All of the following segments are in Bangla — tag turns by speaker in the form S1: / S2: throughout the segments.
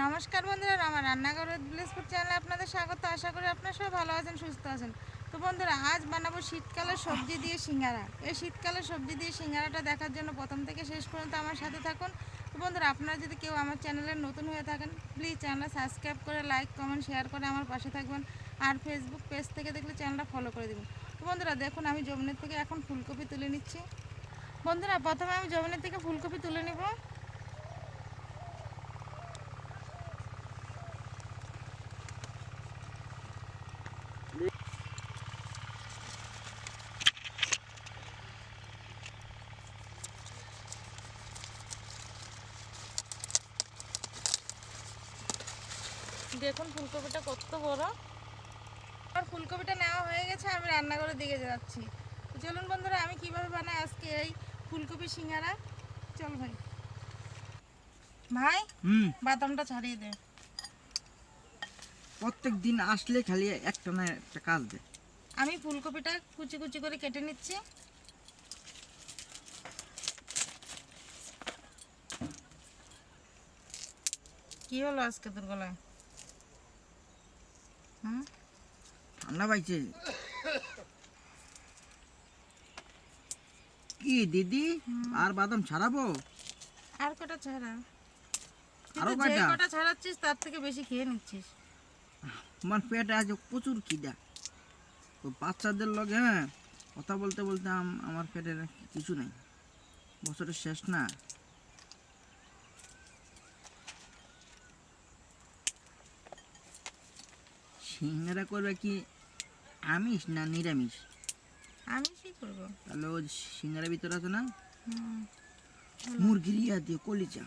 S1: নমস্কার বন্ধুরা আমার রান্নাঘরের বিলেসপুর চ্যানেলে আপনাদের স্বাগত। আশা করি আপনারা সবাই ভালো আছেন, সুস্থ আছেন। তো বন্ধুরা, আজ বানাবো শীতকালের সবজি দিয়ে সিঙ্গারা। এই শীতকালের সবজি দিয়ে সিঙ্গারাটা দেখার জন্য প্রথম থেকে শেষ পর্যন্ত আমার সাথে থাকুন। তো বন্ধুরা, আপনারা যদি কেউ আমার চ্যানেলে নতুন হয়ে থাকেন প্লিজ চ্যানেলটা সাবস্ক্রাইব করে লাইক কমেন্ট শেয়ার করে আমার পাশে থাকবেন। আর ফেসবুক পেজ থেকে দেখলে চ্যানেলটা ফলো করে দেবেন। তো বন্ধুরা, দেখুন, আমি জমিনের থেকে এখন ফুলকপি তুলে নিচ্ছি। বন্ধুরা, প্রথমে আমি জমিনের থেকে ফুলকপি তুলে নেব দেখুন ফুলকপিটা কত বড় আর ফুলকপিটা নেওয়া হয়ে গেছে আমি রান্নাঘরের দিকে যাচ্ছি। চলুন বন্ধুরা আমি কীভাবে বানাই আজকে এই ফুলকপি সিঙ্গারা? চল ভাই। ভাই
S2: হুম।
S1: বাদামটা ছাড়িয়ে দে।
S2: প্রত্যেক দিন আসলে খালি একটা না একটা কাজ দে।
S1: আমি ফুলকপিটা কুচি কুচি করে কেটে নিচ্ছি। কি হলো আজকে তোর গলায়?
S2: ঠান্ডা পাইছে। কি দিদি আর বাদাম ছাড়াবো?
S1: আর কটা ছাড়া? আরও
S2: কয়টা?
S1: কটা ছাড়াচ্ছিস তার থেকে বেশি খেয়ে নিচ্ছিস।
S2: আমার পেটে আছে প্রচুর খিদা। তো বাচ্চাদের লগে হ্যাঁ কথা বলতে বলতে আমার পেটের কিছু নেই। বছরের শেষ না। সিঙ্গারা করবে কি আমিষ না নিরামিষ?
S1: আমিষই করব।
S2: তাহলে ওই সিঙ্গারা ভিতরে আছে না? মুরগির ইয়া দিয়ে কলিচা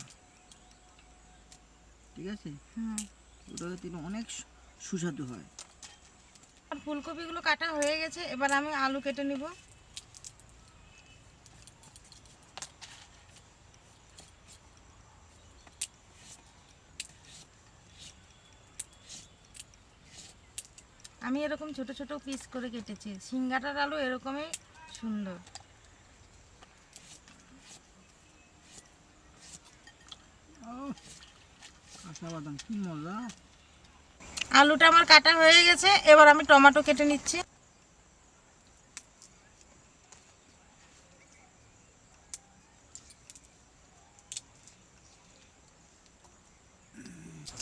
S2: ঠিক আছে?
S1: হুম।
S2: ওটা কিন্তু অনেক সুস্বাদু হয়।
S1: আর ফুলকপিগুলো কাটা হয়ে গেছে এবার আমি আলু কেটে নিব। আমি এরকম ছোট ছোট পিস করে কেটেছি। সিঙ্গাটার আলু এরকমই সুন্দর।
S2: কি মজা।
S1: আলুটা আমার কাটা হয়ে গেছে এবার আমি টমেটো কেটে নিচ্ছি।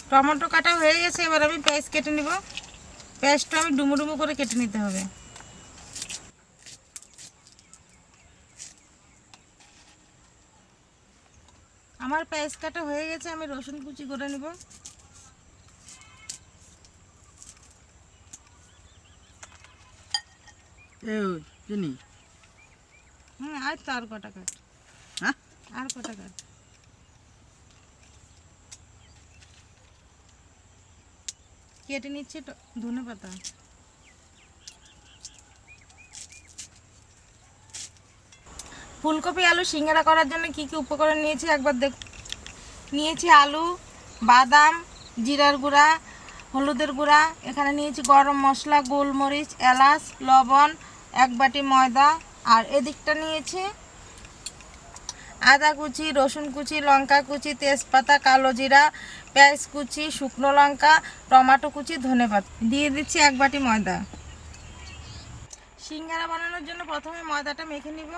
S1: টমেটো কাটা হয়ে গেছে এবার আমি পেঁয়াজ কেটে নিব। পেঁয়াজটা আমি ডুমো ডুমো করে কেটে নিতে হবে। আমার পেঁয়াজ কাটা হয়ে গেছে আমি রসুন কুচি করে নিব। আর কটা কাট।
S2: হ্যাঁ?
S1: আর কটা কাট। কেটে নিচ্ছি ধনে পাতা। ফুলকপি, আলু, সিঙ্গারা করার জন্য কি কি উপকরণ নিয়েছি? একবার দেখ নিয়েছি আলু, বাদাম, জিরার গুঁড়া, হলুদের গুঁড়া। এখানে নিয়েছি গরম মশলা, গোলমরিচ, এলাচ, লবণ, এক বাটি ময়দা। আর এদিকটা নিয়েছি আদা কুচি, রসুন কুচি, লঙ্কা কুচি, তেজপাতা, কালো জিরা, পেঁয়াজ কুচি, শুকনো লঙ্কা, টমেটো কুচি, ধনেপাতা। দিয়ে দিচ্ছি এক বাটি ময়দা। সিঙ্গারা বানানোর জন্য প্রথমে ময়দাটা মেখে নিব।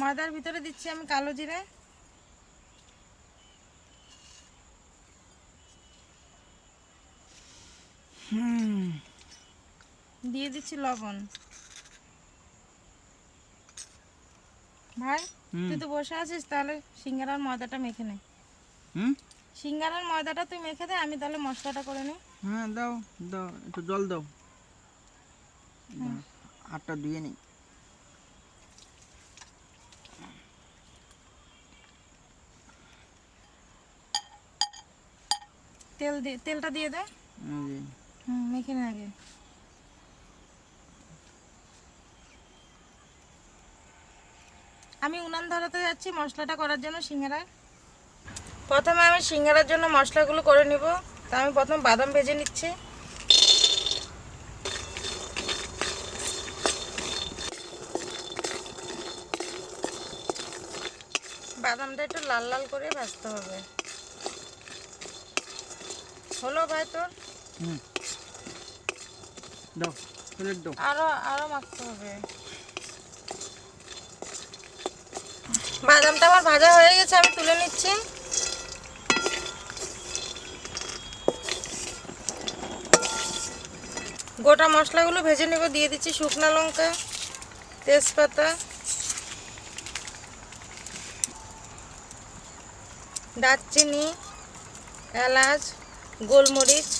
S1: ময়দার ভিতরে দিচ্ছি আমি কালো জিরে।
S2: হুম
S1: দিয়ে দিচ্ছি লবণ। ভাই। তুই তো বসে আছিস তাহলে সিঙ্গারার ময়দাটা মেখে নে।
S2: হুম?
S1: সিঙ্গারার ময়দাটা তুই মেখে দে আমি তাহলে মশলাটা করে নিই।
S2: হ্যাঁ দাও দাও একটু জল দাও। দাও, আটটা ধুয়ে নিই।
S1: তেল দিয়ে তেলটা দিয়ে দে। হুম মেখে নে আগে। আমি উনান ধরাতে যাচ্ছি মশলাটা করার জন্য সিঙ্গারা। প্রথমে আমি সিঙ্গারার জন্য মশলাগুলো করে নিব তা আমি প্রথম বাদাম ভেজে নিচ্ছি। বাদামটা একটু লাল লাল করে ভাজতে হবে। হলো ভাই তোর? আরও আরও মাখতে হবে। বাদামটা আমার ভাজা হয়ে গেছে, আমি তুলে নিচ্ছি। গোটা মশলাগুলো ভেজে নেব, দিয়ে দিচ্ছি শুকনো লঙ্কা, তেজপাতা, দারচিনি, এলাচ, গোলমরিচ,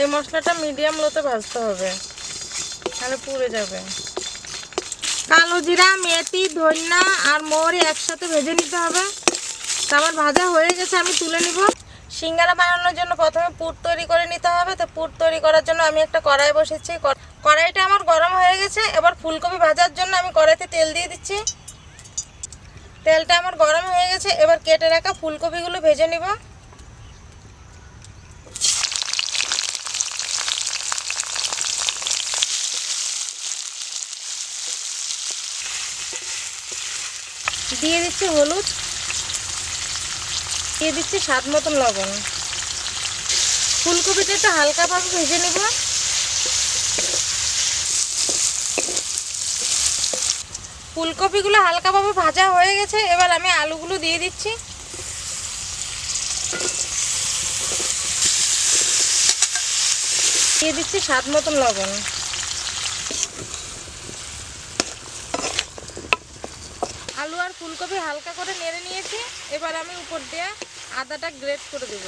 S1: এই মশলাটা মিডিয়াম লোতে ভাজতে হবে। তাহলে পুড়ে যাবে। কালো জিরা, মেথি, ধনিয়া আর মৌরি একসাথে ভেজে নিতে হবে। তো আমার ভাজা হয়ে গেছে, আমি তুলে নিব। সিঙ্গারা বানানোর জন্য প্রথমে পুর তৈরি করে নিতে হবে। তো পুর তৈরি করার জন্য আমি একটা কড়াই বসেছি কড়াইটা আমার গরম হয়ে গেছে। এবার ফুলকপি ভাজার জন্য আমি কড়াইতে তেল দিয়ে দিচ্ছি। তেলটা আমার গরম হয়ে গেছে। এবার কেটে রাখা ফুলকপিগুলো ভেজে নিব। দিয়ে দিচ্ছি হলুদ, দিয়ে দিচ্ছি স্বাদ মতন লবণ। ফুলকপিটা একটু হালকাভাবে ভেজে নেব। ফুলকপিগুলো হালকাভাবে ভাজা হয়ে গেছে, এবার আমি আলুগুলো দিয়ে দিচ্ছি। দিয়ে দিচ্ছি স্বাদ মতন লবণ আলু আর ফুলকপি হালকা করে নেড়ে নিয়েছি। এবার আমি উপর দিয়ে আদাটা গ্রেট করে দেব।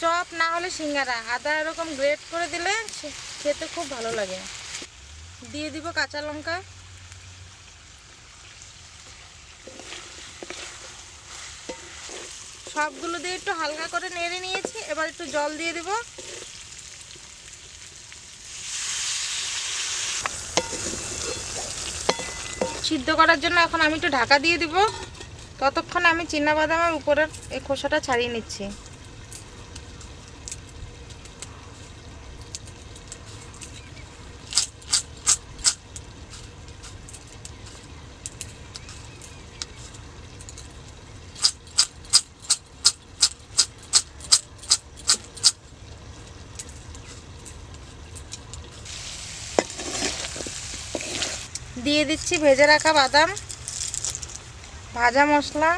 S1: চপ না হলে সিঙ্গারা, আদা এরকম গ্রেট করে দিলে খেতে খুব ভালো লাগে। দিয়ে দিব কাঁচা লঙ্কা। সবগুলো দিয়ে একটু হালকা করে নেড়ে নিয়েছি, এবার একটু জল দিয়ে দিব। সিদ্ধ করার জন্য এখন আমি একটু ঢাকা দিয়ে দিব। ততক্ষণ আমি চিনাবাদামের উপরের এই খোসাটা ছাড়িয়ে নিচ্ছি। দিয়ে দিচ্ছি, ভেজে রাখা বাদাম, ভাজা মশলা।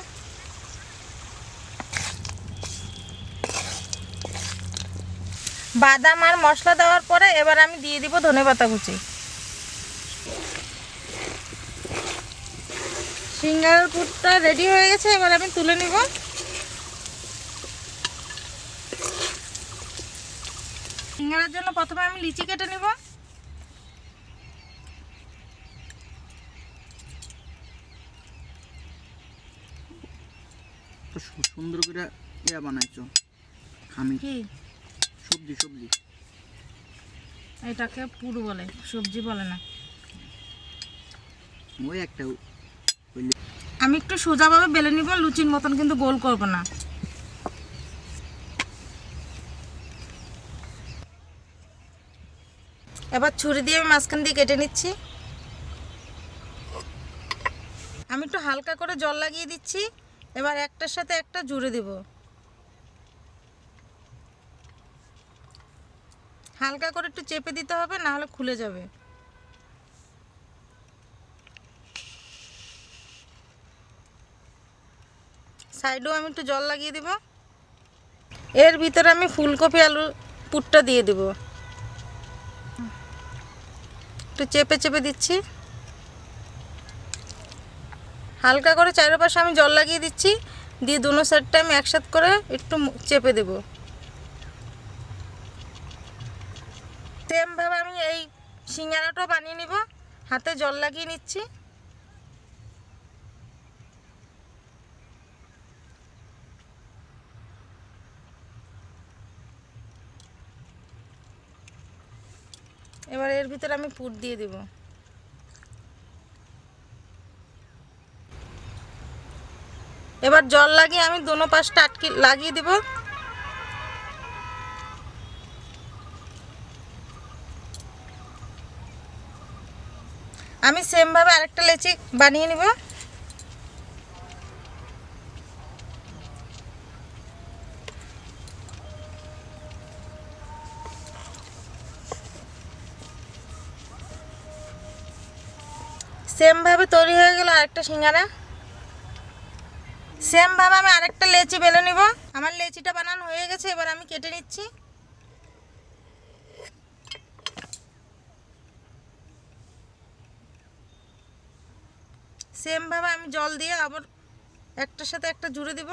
S1: বাদাম আর মশলা দেওয়ার পরে এবার আমি দিয়ে দিব ধনে পাতা কুচি। সিঙ্গারের পুরটা রেডি হয়ে গেছে, এবার আমি তুলে নিব। সিঙ্গারার জন্য প্রথমে আমি লিচি কেটে নিব।
S2: সুন্দর করে ইয়া বানাইছো। খামি
S1: কি?
S2: সবজি সবজি।
S1: এটাকে পুর বলে সবজি বলে না।
S2: ওই একটা
S1: আমি একটু সোজাভাবে বেলে নিব লুচির মতন কিন্তু গোল করব না। এবার ছুরি দিয়ে আমি মাঝখান দিয়ে কেটে নিচ্ছি। আমি একটু হালকা করে জল লাগিয়ে দিচ্ছি। এবার একটার সাথে একটা জুড়ে দেব। হালকা করে একটু চেপে দিতে হবে, না হলে খুলে যাবে। সাইডেও আমি একটু জল লাগিয়ে দেব। এর ভিতরে আমি ফুলকপি আলু পুরটা দিয়ে দেব। একটু চেপে চেপে দিচ্ছি। হালকা করে চারপাশে আমি জল লাগিয়ে দিচ্ছি। দিয়ে দুনো সাইডটা আমি একসাথে করে একটু চেপে দেব। সেমভাবে আমি এই সিঙ্গারাটাও বানিয়ে নিব। হাতে জল লাগিয়ে নিচ্ছি। এবার এর ভিতরে আমি পুর দিয়ে দেব। এবার জল লাগিয়ে আমি দোনো পাশটা আটকে লাগিয়ে দিব। আমি সেমভাবে আরেকটা লেচি বানিয়ে নিব। সেমভাবে তৈরি হয়ে গেল আরেকটা সিঙ্গারা। সেমভাবে আমি আরেকটা লেচি বেলে নিব। আমার লেচিটা বানানো হয়ে গেছে, এবার আমি কেটে নিচ্ছি। সেম ভাবে আমি জল দিয়ে আবার একটার সাথে একটা জুড়ে দিব।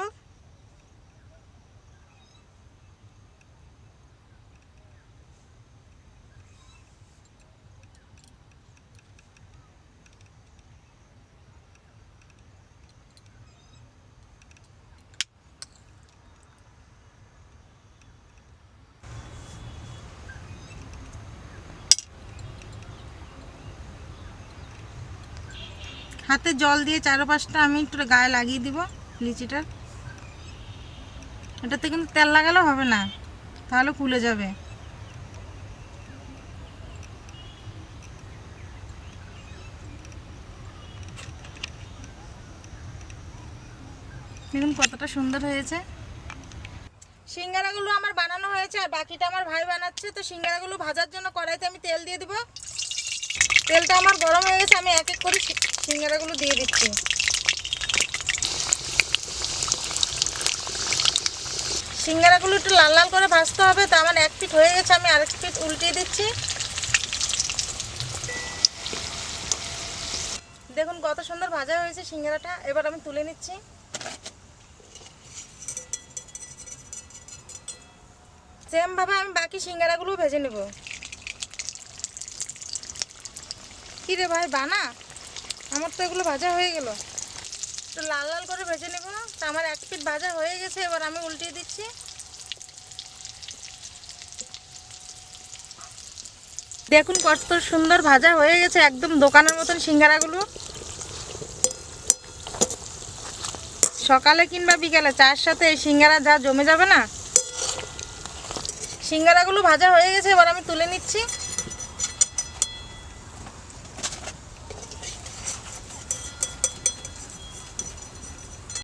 S1: হাতে জল দিয়ে চারপাশটা আমি একটু গায়ে লাগিয়ে দিব লিচিটার এটাতে কিন্তু তেল লাগালেও হবে না, তাহলে ফুলে যাবে। দেখুন কতটা সুন্দর হয়েছে। সিঙ্গারাগুলো আমার বানানো হয়েছে আর বাকিটা আমার ভাই বানাচ্ছে, তো সিঙ্গারাগুলো ভাজার জন্য কড়াইতে আমি তেল দিয়ে দিব। তেলটা আমার গরম হয়ে গেছে, আমি এক এক করে সিঙ্গারাগুলো দিয়ে দিচ্ছি। সিঙ্গারাগুলো একটু লাল লাল করে ভাজতে হবে, তো আমার এক পিঠ হয়ে গেছে, আমি আরেক পিঠ উল্টিয়ে দিচ্ছি। দেখুন কত সুন্দর ভাজা হয়েছে সিঙ্গারাটা, এবার আমি তুলে নিচ্ছি। সেমভাবে আমি বাকি সিঙ্গারাগুলো ভেজে নেব। কি রে ভাই, বানা? আমার তো এগুলো ভাজা হয়ে গেল। তো লাল লাল করে ভেজে নেব। তা আমার এক পিট ভাজা হয়ে গেছে, এবার আমি উল্টিয়ে দিচ্ছি। দেখুন কত সুন্দর ভাজা হয়ে গেছে, একদম দোকানের মতন সিঙ্গারাগুলো। সকালে কিংবা বিকালে চায়ের সাথে এই সিঙ্গারা যা জমে যাবে না? সিঙ্গারাগুলো ভাজা হয়ে গেছে, এবার আমি তুলে নিচ্ছি।